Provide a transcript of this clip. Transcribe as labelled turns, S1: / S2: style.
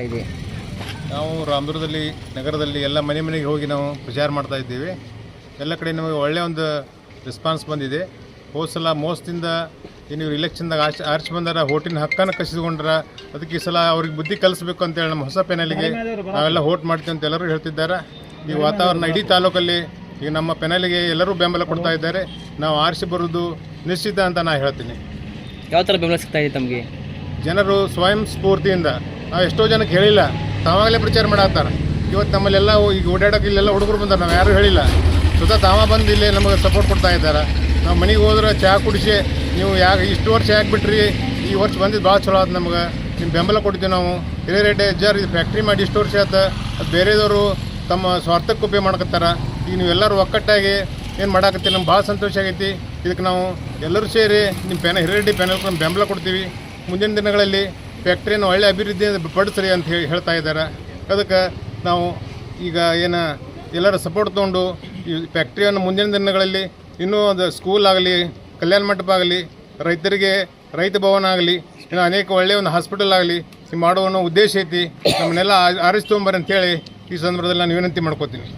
S1: ಆಗ್ತಾ ಇದೆ
S2: ನಾವು ರಾಮದುರ್ಗದಲ್ಲಿ ನಗರದಲ್ಲಿ ಎಲ್ಲ ಮನೆ ಮನೆಗೆ ಹೋಗಿ ನಾವು ಪ್ರಚಾರ ಮಾಡ್ತಾ ಇದ್ದೀವಿ. ಎಲ್ಲ ಕಡೆ ನಮಗೆ ಒಳ್ಳೆಯ ಒಂದು ರೆಸ್ಪಾನ್ಸ್ ಬಂದಿದೆ. ಹೋದ ಸಲ ಮೋಸದಿಂದ ನೀವು ಇಲೆಕ್ಷನ್ದಾಗ ಆಚೆ ಆರ್ಚ್ ಬಂದಾರ ಓಟಿನ ಹಕ್ಕನ್ನು ಕಸಿದುಕೊಂಡ್ರ ಅದಕ್ಕೆ ಈ ಸಲ ಅವ್ರಿಗೆ ಬುದ್ಧಿ ಕಲಿಸ್ಬೇಕು ಅಂತೇಳಿ ನಮ್ಮ ಹೊಸ ಪೆನಲಿಗೆ ನಾವೆಲ್ಲ ಓಟ್ ಮಾಡ್ತೀವಿ ಅಂತ ಎಲ್ಲರೂ ಹೇಳ್ತಿದ್ದಾರೆ. ಈ ವಾತಾವರಣ ಇಡೀ ತಾಲೂಕಲ್ಲಿ ಈಗ ನಮ್ಮ ಪೆನಲಿಗೆ ಎಲ್ಲರೂ ಬೆಂಬಲ ಕೊಡ್ತಾ ಇದ್ದಾರೆ. ನಾವು ಆರಿಸಿ ಬರೋದು ನಿಶ್ಚಿತ ಅಂತ ನಾನು ಹೇಳ್ತೀನಿ.
S1: ಯಾವ ಥರ ಬೆಂಬಲ ಸಿಗ್ತಾ ಇದೆ ತಮಗೆ?
S2: ಜನರು ಸ್ವಯಂ ಸ್ಫೂರ್ತಿಯಿಂದ ನಾವು ಎಷ್ಟೋ ಜನಕ್ಕೆ ಹೇಳಿಲ್ಲ. ತಾವಾಗಲೇ ಪ್ರಚಾರ ಮಾಡತ್ತಾರ. ಇವತ್ತು ನಮ್ಮಲ್ಲೆಲ್ಲ ಈಗ ಓಡಾಡೋಕೆ ಇಲ್ಲೆಲ್ಲ ಹುಡುಗರು ಬಂದಾರೆ, ನಾವು ಯಾರೂ ಹೇಳಿಲ್ಲ. ಸುದ ತಾವ ಬಂದು ಇಲ್ಲೇ ನಮಗೆ ಸಪೋರ್ಟ್ ಕೊಡ್ತಾ ಇದ್ದಾರೆ. ನಾವು ಮನೆಗೆ ಹೋದ್ರೆ ಚಹಾ ಕುಡಿಸಿ, ನೀವು ಯಾಕೆ ಇಷ್ಟು ವರ್ಷ ಯಾಕೆ ಬಿಟ್ರಿ ಈ ವರ್ಷ ಬಂದಿದ್ದು ಭಾಳ ಚಲೋ ಆಯ್ತು ನಮ್ಗೆ. ನಿಮ್ಮ ಬೆಂಬಲ ಕೊಡ್ತೀವಿ ನಾವು. ಹಿರಿಯರೇಟೆ ಅಜ್ಜಾರ್ ಇದು ಫ್ಯಾಕ್ಟ್ರಿ ಮಾಡಿ ಇಷ್ಟು ವರ್ಷ ಆಯ್ತು ಅದು ಬೇರೆದವರು ತಮ್ಮ ಸ್ವಾರ್ಥಕ್ಕೆ ಉಪಯೋಗ ಮಾಡ್ಕೊತಾರ ಈಗ ನೀವೆಲ್ಲರೂ ಒಕ್ಕಟ್ಟಾಗಿ ಏನು ಮಾಡಾಕತ್ತೀವಿ ನಮ್ಗೆ ಭಾಳ ಸಂತೋಷ ಆಗೈತಿ. ಇದಕ್ಕೆ ನಾವು ಎಲ್ಲರೂ ಸೇರಿ ನಿಮ್ಮ ಪೆನ ಹಿರಿಯರೆಡ್ಡಿ ಪ್ಯಾನಲ್ ನಮ್ಮ ಬೆಂಬಲ ಕೊಡ್ತೀವಿ. ಮುಂದಿನ ದಿನಗಳಲ್ಲಿ ಫ್ಯಾಕ್ಟ್ರಿಯನ್ನು ಒಳ್ಳೆ ಅಭಿವೃದ್ಧಿ ಪಡಿಸ್ರಿ ಅಂತ ಹೇಳಿ ಹೇಳ್ತಾ ಇದ್ದಾರೆ. ಅದಕ್ಕೆ ನಾವು ಈಗ ಏನು ಎಲ್ಲರ ಸಪೋರ್ಟ್ ತೊಗೊಂಡು ಈ ಫ್ಯಾಕ್ಟ್ರಿಯನ್ನು ಮುಂದಿನ ದಿನಗಳಲ್ಲಿ ಇನ್ನೂ ಒಂದು ಸ್ಕೂಲ್ ಆಗಲಿ, ಕಲ್ಯಾಣ ಮಂಟಪ ಆಗಲಿ, ರೈತರಿಗೆ ರೈತ ಭವನ ಆಗಲಿ, ಇನ್ನು ಅನೇಕ ಒಳ್ಳೆಯ ಒಂದು ಹಾಸ್ಪಿಟಲ್ ಆಗಲಿ ಮಾಡುವ ಉದ್ದೇಶ ಐತಿ. ನಮ್ಮನ್ನೆಲ್ಲ ಆರಿಸಿ ತೊಗೊಂಬರ್ರಿ ಅಂತೇಳಿ ಈ ಸಂದರ್ಭದಲ್ಲಿ ನಾನು ವಿನಂತಿ ಮಾಡ್ಕೋತೀನಿ.